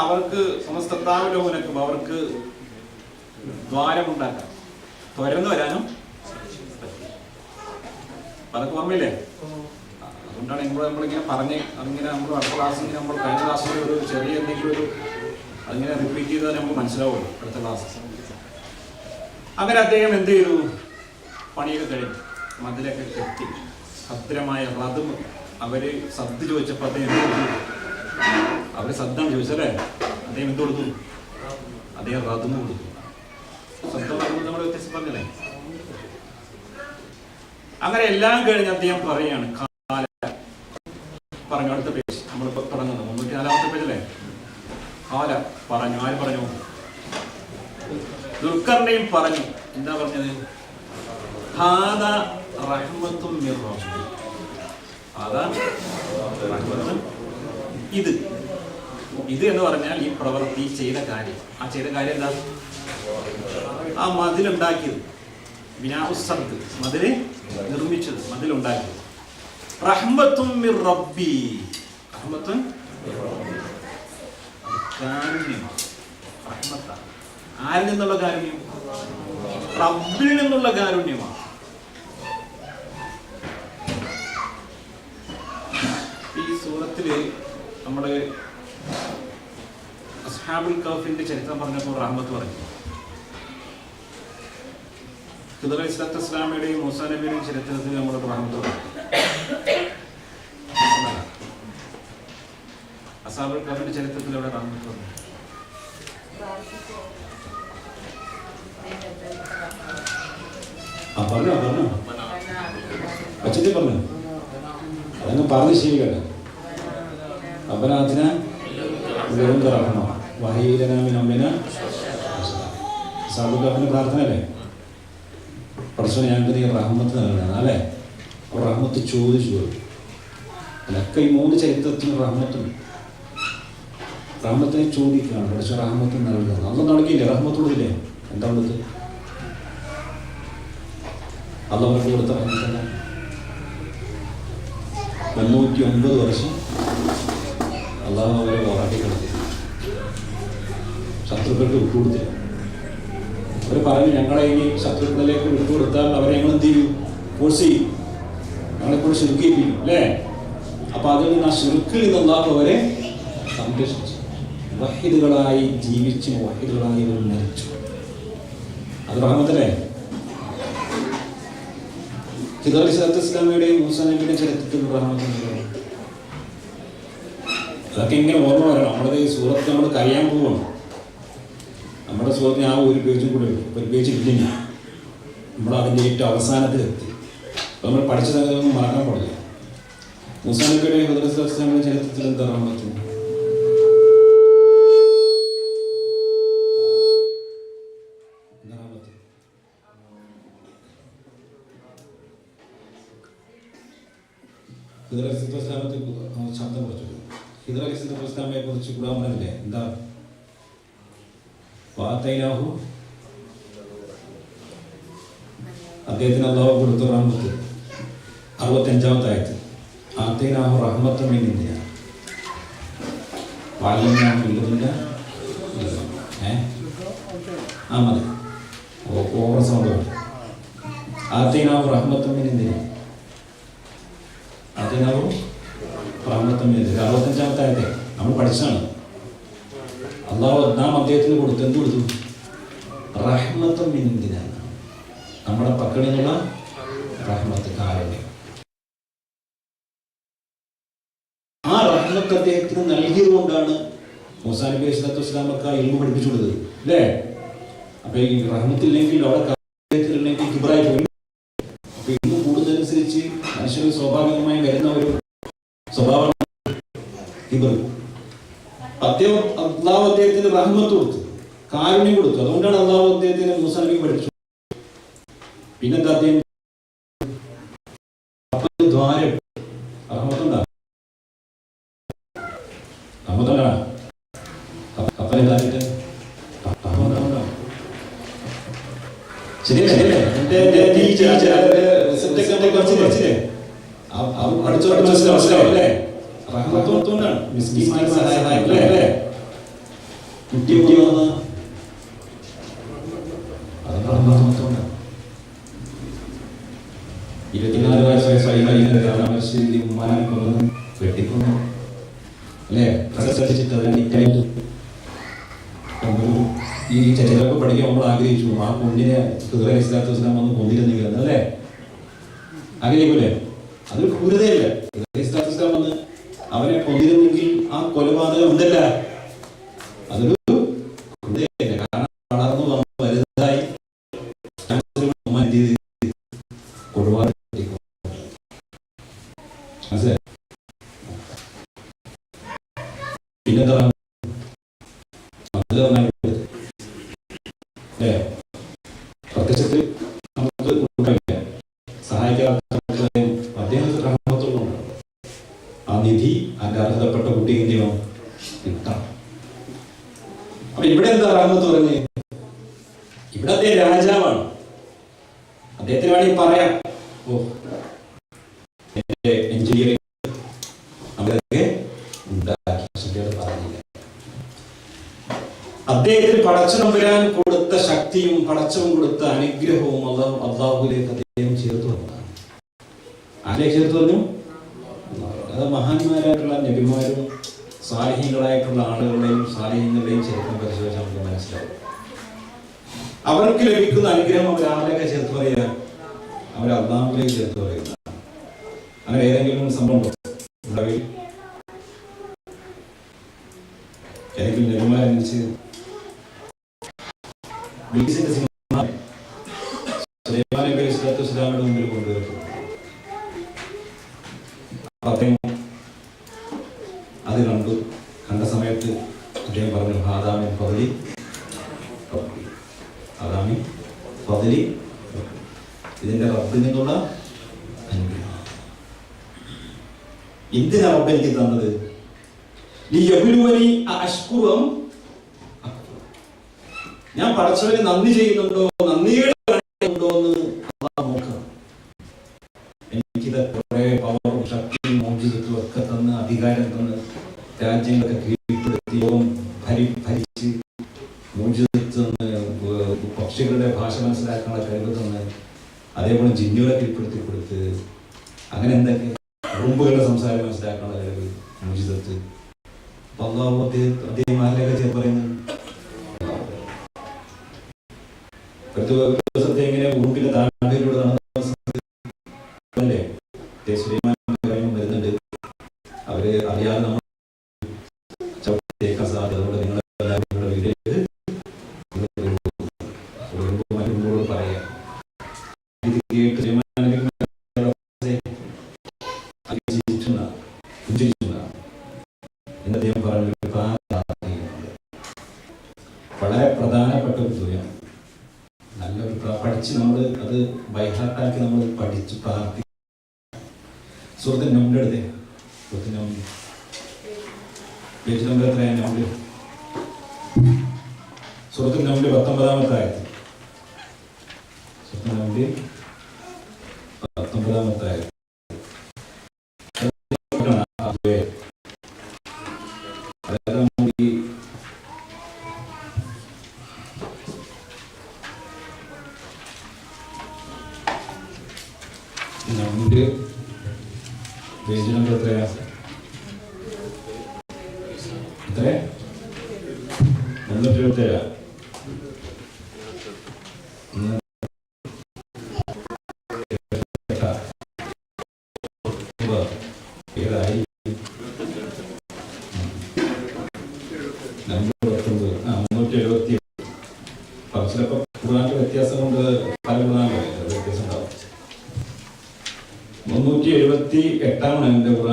അവർക്ക് നക്മ. അവർക്ക് ദ്വാരമുണ്ടാക്കാം. തുരന്നു വരാനും അതൊക്കെ ഓർമ്മയില്ലേ? അതുകൊണ്ടാണ് നമ്മൾ നമ്മളിങ്ങനെ പറഞ്ഞ് അതിങ്ങനെ നമ്മൾ അടുത്ത ക്ലാസ്സിൽ നമ്മൾ കഴിഞ്ഞ ക്ലാസ്സിൽ ഒരു ചെറിയ എന്തെങ്കിലും ഒരു അതിങ്ങനെ റിപ്പീറ്റ് ചെയ്താൽ നമുക്ക് മനസ്സിലാവുള്ളൂ അടുത്ത ക്ലാസ് അങ്ങനെ അദ്ദേഹം എന്ത് ചെയ്തു? പണിയൊക്കെ കഴിഞ്ഞു. മതിലൊക്കെ കെട്ടി. ഭദ്രമായ വ്രതം അവർ സദ്യ ചോദിച്ചപ്പോൾ അദ്ദേഹം അവർ സദ്ദാണ് ചോദിച്ചല്ലേ അദ്ദേഹം എന്ത് കൊടുത്തു? അദ്ദേഹം വ്രതം കൊടുത്തു. സദ്ദ നമ്മൾ വ്യത്യസ്തം പറഞ്ഞല്ലേ? അങ്ങനെ എല്ലാം കഴിഞ്ഞ് അദ്ദേഹം പറയാണ് കാല പറഞ്ഞു അടുത്ത പേജ്. നമ്മളിപ്പോ തുടങ്ങുന്നത് മുന്നൂറ്റി നാലാമത്തെ പേജല്ലേ? കാല പറഞ്ഞു. ആര് പറഞ്ഞു? ദുൽഖറിനെയും പറഞ്ഞു. എന്താ പറഞ്ഞത്? റഹ്മത്തും. ഹാദ റഹ്മത്തും. ഇത്. ഇത് എന്ന് പറഞ്ഞാൽ ഈ പ്രവൃത്തി ചെയ്ത കാര്യം. ആ ചെയ്ത കാര്യം എന്താ? ആ മതിലുണ്ടാക്കിയത് വിനാസത്ത് മതിൽ നിർമ്മിച്ചത്. മതിലുണ്ടാക്കിയത് റഹ്മത്തും മിർ റബ്ബി. റഹ്മത്തും ആരിൽ നിന്നുള്ള കാരുണ്യം? റബ്ബിൽ നിന്നുള്ള കാരുണ്യമാണ്. സൂറത്തിൽ നമ്മുടെ അസ്ഹാബുൽ കഫിന്റെ ചരിത്രം പറഞ്ഞപ്പോൾ റഹ്മത്ത് പറഞ്ഞു. ഖുദർ ഇസ്ലാത്ത് ഇസ്ലാമിയുടെയും മൂസാ നബിയുടെയും ചരിത്രത്തിൽ നമ്മുടെ റഹ്മത്ത് പറഞ്ഞു. അസാബുൽ കഫിന്റെ ചരിത്രത്തിൽ അവിടെ റഹ്മത്ത് പറഞ്ഞു. പറഞ്ഞു പറഞ്ഞോ. പറഞ്ഞോ. അച്ഛന്റെ പറഞ്ഞു. അതങ്ങ് പറഞ്ഞ് ശീലിക്കട്ടെ അപരാധന വെറും റഹ്മ വഹീലനാമിനമ്മിന സാബുക്കാഫിന്റെ പ്രാർത്ഥന അല്ലേ പഠിച്ചോ ഞങ്ങൾക്ക് നീ റഹ്മത്ത് നൽകണം അല്ലേ? അപ്പോൾ റഹ്മത്ത് ചോദിച്ചു പോയി. അതിലൊക്കെ ഈ മൂന്ന് ചരിത്രത്തിന് റഹ്മത്തുണ്ട് റഹ്മത്തിനെ ചോദിക്കുകയാണ് പഠിച്ച റഹ്മത്ത് നൽകുക അന്ന് നടക്കില്ല റഹ്മത്ത് കൊടുക്കില്ലേ? എന്താ കൊടുത്തത് അല്ല കൊടുത്ത റഹ്മത്തല്ല തൊണ്ണൂറ്റി ഒൻപത് വർഷം അള്ളാഹു അവരെ പോരാട്ടി കിടത്തി ശത്രുക്കൾക്ക് വിട്ടുകൊടുത്തില്ല. അവർ പറഞ്ഞു ഞങ്ങളെ ഇനി ശത്രുക്കളിലേക്ക് വിട്ടുകൊടുത്താൽ അവരെ ഞങ്ങൾ എന്ത് ചെയ്യും? ഫോഴ്സ് ചെയ്യും. ഞങ്ങളെപ്പോഴും ശുരുക്കിപ്പിക്കും അല്ലേ? അപ്പൊ അതിൽ നിന്ന് ആ ശുരുക്കിൽ നിന്ന് അള്ളാഹു അവരെ സംരക്ഷിച്ചു. വഹിദുകളായി ജീവിച്ച് വഹിദുകളായി ഇവർ മരിച്ചു. അത് റഹ്മത്തല്ലേ ഹിദാലി സലത്ത് ഇസ്ലാമിയുടെയും മൂസാനബിയുടെയും ചരിത്രത്തിൽ റഹ്മത്തുണ്ട് അതൊക്കെ ഇങ്ങനെ ഓർമ്മ വരണം. നമ്മുടെ ഈ നമ്മൾ കഴിയാൻ പോവാണ് നമ്മുടെ സുഹൃത്തിന് ആ ഒരു പേജും കൂടെ ഉള്ളൂ ഒരു പേജ് ഇല്ലെങ്കിൽ നമ്മൾ അതിന്റെ ഏറ്റവും അവസാനത്തിൽ എത്തി. അപ്പോൾ നമ്മൾ പഠിച്ച സംഗതിയൊന്നും മറക്കാൻ പാടില്ല. മുസാനക്കയുടെ ഹുദർസ്ലാമിയുടെ ചരിത്രത്തിൽ എന്താ ഹിദർ അലി ഇസ്ലാമത്തെ ശബ്ദം കുറച്ചു. ഹിദർ പ്രസ്താവനയെ കുറിച്ച് കൂടാൻ പറഞ്ഞില്ലേ എന്താ? വാത്തൈലാഹു അദ്ദേഹത്തിന് അള്ളാഹു കൊടുത്ത റഹ്മത്ത്. അറുപത്തഞ്ചാമത്തെ ആയത്ത് ആത്തൈനാഹു റഹ്മത്ത് എന്നില്ല വാല്യം ഇല്ലതില്ല ഏ? ആ മതി. Over sound. വേണ്ട ആത്തൈനാഹു റഹ്മത്തും എന്നില്ല ആത്തൈനാഹു റഹ്മത്തും തരും അറുപത്തഞ്ചാമത്തെ ആയത്തെ നമ്മൾ പഠിച്ചാണ് അള്ളാഹു നാം അദ്ദേഹത്തിന് കൊടുത്തു. എന്ത് കൊടുത്തു? റഹ്മത്തും എന്തിനാണ് നമ്മുടെ പക്കൽ നിന്നുള്ള റഹ്മത്ത് കാരുണ്യം ആ റഹ്മത്ത് അദ്ദേഹത്തിന് നൽകിയത് കൊണ്ടാണ് മൂസാ നബി ഇസ്ലാത്തു വസ്ലാമൊക്കെ ഇൽമ പഠിപ്പിച്ചു കൊടുത്തത്. അല്ലേ? അപ്പൊ ഈ റഹ്മത്തില്ലെങ്കിൽ അവിടെ കാര്യത്തിലില്ലെങ്കിൽ കിബറായി പോയി. അപ്പൊ ഇൽമ കൂടുന്നതനുസരിച്ച് മനുഷ്യന് സ്വാഭാവികമായി വരുന്ന ഒരു സ്വഭാവം കിബർ അദ്ദേഹം അള്ളാഹു അദ്ദേഹത്തിന് റഹ്മത്ത് കൊടുത്തു കാരുണ്യം കൊടുത്തു. അതുകൊണ്ടാണ് അള്ളാഹു അദ്ദേഹത്തിന് മൂസാ നബി പഠിച്ചു പിന്നെന്താ അദ്ദേഹം? ദ്വാരം. റഹ്മത്തുണ്ടാ. റഹ്മത്തുണ്ടാ. കപ്പൽ എന്തായിട്ട് ശരിയല്ലേ? ശരിയല്ലേ? കുറച്ച് കുറച്ചില്ലേ? പഠിച്ചു മനസ്സിലാവും അല്ലേ? റഹ്മത്തോണ്ടാണ് മിസ്കിന്മാരെ സഹായം അല്ലേ? കുട്ടി കുട്ടി വന്ന അത് റഹ്മത്തോണ്ടാണ് ഇരുപത്തിനാല് വയസ്സായി രാമശ്ശേരി ഉമ്മാനെ കൊന്ന് വെട്ടിക്കൊന്നു. അല്ലേ? പ്രസരിച്ചിട്ട് അതിനെ നമ്മൾ ഈ ചിലരൊക്കെ പഠിക്കാൻ നമ്മൾ ആഗ്രഹിച്ചു. ആ കുഞ്ഞിനെ ഹൃദയ ഇസ്ലാത്തു വസ്ലാം വന്ന് കൊന്നിരുന്നെങ്കിൽ അല്ലേ? ആഗ്രഹിക്കൂലേ? അതൊരു ക്രൂരതയല്ല. എന്റെ എഞ്ചിനീയറിംഗ് നമ്മളൊക്കെ ഉണ്ടാക്കി. പറഞ്ഞില്ല അദ്ദേഹത്തിന് പടച്ചു നമ്പരാൻ കൊടുത്ത ശക്തിയും പടച്ചവും കൊടുത്ത അനുഗ്രഹവും അള്ളാഹു അള്ളാഹുലേക്ക് അദ്ദേഹം ചേർത്ത് വന്നതാണ്. ആരെ ചേർത്ത് വന്നു? അത് മഹാന്മാരായിട്ടുള്ള നബിമാരും സാലിഹ്യങ്ങളായിട്ടുള്ള ആളുകളുടെയും സാലിഹ്യങ്ങളുടെയും ചരിത്രം പരിശോധിച്ചാൽ നമുക്ക് മനസ്സിലാവും. അവർക്ക് ലഭിക്കുന്ന അനുഗ്രഹം അവർ ആരിലൊക്കെ ചേർത്ത് പറയുക? അവർ അള്ളാഹുലേക്ക് ചേർത്ത് പറയുന്നതാണ് അങ്ങനെ ഏതെങ്കിലും സംഭവം ഉണ്ടോ? ഉണ്ടാവില്ല ഏതെങ്കിലും നബിമാരനുസരിച്ച് ബിൽസിന്റെ സിംഹം സുലൈമാൻ നബി അലൈഹി മുമ്പിൽ കൊണ്ടുവരുന്നു അദ്ദേഹം അത് കണ്ടു കണ്ട സമയത്ത് അദ്ദേഹം പറഞ്ഞു ഹാദാമി പതിലി ഹാദാമി പതിലി ഇതിന്റെ റബ്ബിൽ നിന്നുള്ള എന്തിനാ എനിക്ക് തന്നത്? ഞാൻ പടച്ചവന് നന്ദി ചെയ്യുന്നുണ്ടോ? നന്ദിയുടെ ഉണ്ടോ എന്ന് ശക്തിയും ഒക്കെ തന്ന് അധികാരം തന്ന് രാജ്യങ്ങളൊക്കെ കീഴ്പ്പെടുത്തി ലോകം ഭരി ഭരിച്ച് തന്ന് പക്ഷികളുടെ ഭാഷ മനസ്സിലാക്കാനുള്ള കഴിവ് തന്ന് അതേപോലെ ജിന്നുകളെ കീഴ്പ്പെടുത്തി കൊടുത്ത് അങ്ങനെ എന്തൊക്കെ? ഉറുമ്പുകളുടെ സംസാരം മനസ്സിലാക്കാനുള്ള അല്ലെങ്കിൽ മുജിതത്ത് അള്ളാഹു അദ്ദേഹം അദ്ദേഹം ചേർത്ത് പറയുന്നത് ദിവസത്തെ എങ്ങനെ ഉറുമ്പിന്റെ താഴ്വരയിലൂടെ നടന്ന വരുന്നുണ്ട് അവർ അറിയാതെ നമ്മൾ അത് ബൈഹാർട്ടാക്കി നമ്മൾ പഠിച്ച് പ്രാർത്ഥി സുഹൃത്തിന് നമ്പർ എടുത്തേ. സുഹൃത്തിന് നമ്പർ പേജ് നമ്പർ എത്രയാണ് നമ്പർ സുഹൃത്തിന് നമ്പർ പത്തൊമ്പതാമത്തെ ആയത്ത്. സുഹൃത്തിന് നമ്പർ പത്തൊമ്പതാമത്തെ ആയത്ത്. നമ്പര് പേജ് നമ്പർ എത്രയാ? എത്ര മുന്നൂറ്റി എഴുപത്തി ഏഴാ down and they were